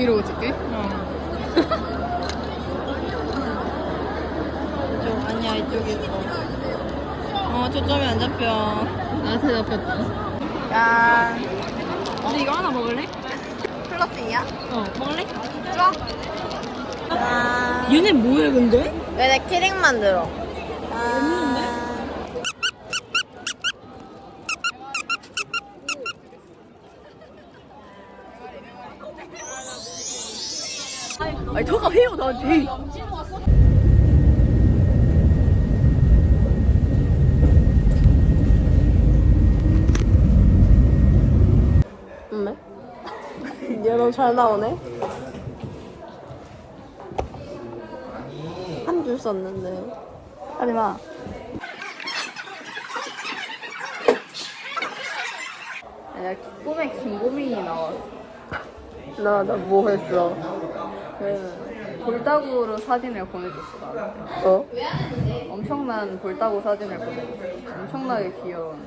브이로그 찍게? 이쪽 아니야 이쪽에 있어. 어 초점이 안 잡혀. 나한테 잡혔다. 야 근데 이거 하나 먹을래? 플러팅이야? 어, 먹을래? 좋아. 아. 얘네 뭐해, 근데? 왜내 키링 만들어? 없는데? 아니, 저가 해요, 나한테. 응? 얘너 잘 나오네. 한 줄 썼는데. 하지 마. 야, 꿈에 김고민이 나왔어. 나, 나 뭐 했어? 그, 볼따구로 사진을 보내줬어, 나한테. 어? 엄청난 볼따구 사진을 보내줬어. 엄청나게 귀여운.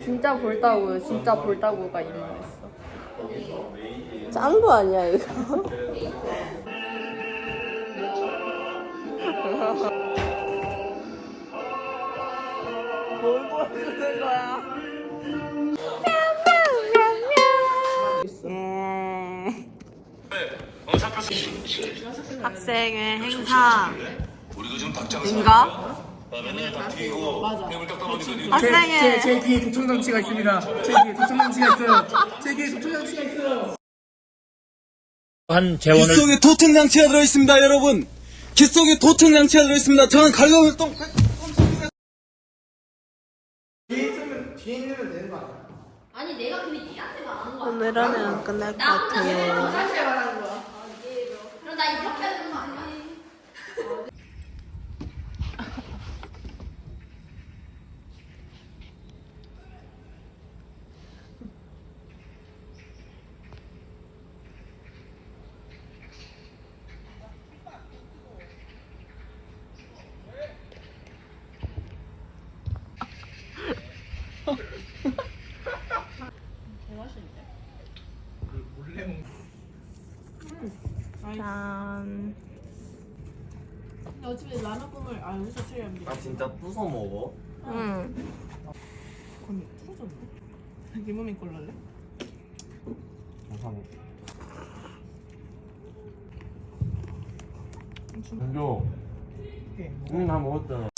진짜 볼따구, 진짜 볼따구가 입문했어. 짠 거 아니야, 이거? 뭘 보여주는 거야? 학생의 행사. 인가? 학생의 제, 제 뒤에 도청장치가 있습니다. 제 뒤에 도청장치가 있어요. 제 뒤에 도청장치가 있어요. 한 재원을 귓속에 도청장치가 들어있습니다, 여러분. 귓속에 도청장치가 들어있습니다. 저는 갈고리 똥. 오늘 안에 안 끝날 것 같아요. 나 이렇게 하는 거 아니야? 뭐 대화실이야. 짠. 어차피 라면 국물 아 여기서 처리하면 돼. 아, 진짜 부숴 먹어? 응. 그럼 풀어졌네. 리모민 걸로 할래? 감사합니다. 은조. 응, 나 먹었잖아.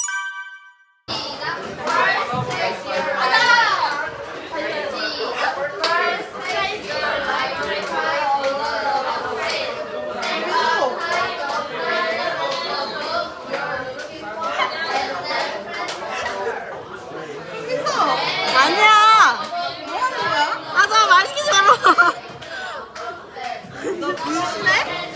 아니야. 뭐 하는 거야? 맞아, 말 시키지 말라. 너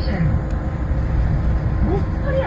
Station. 목 허리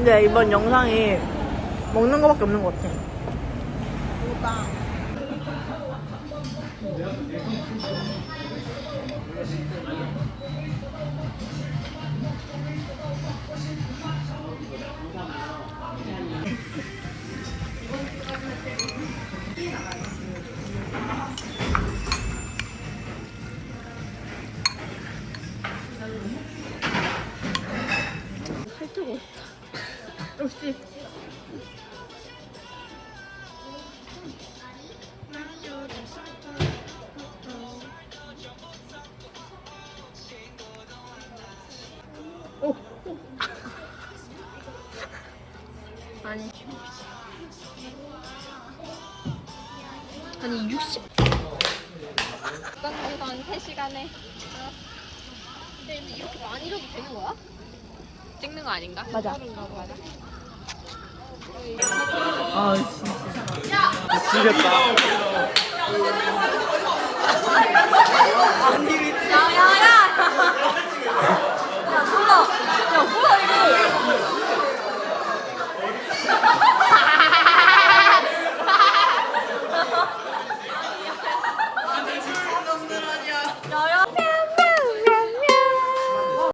근데 이번 영상이 먹는 거밖에 없는 것 같아. 아니 60. 건건 3시간에. 근데 이렇게 안 잃어도 되는 거야? 찍는 거 아닌가? 맞아. 맞아. 아 진짜. 미치겠다. 야야야. 야, 뭐야 이거.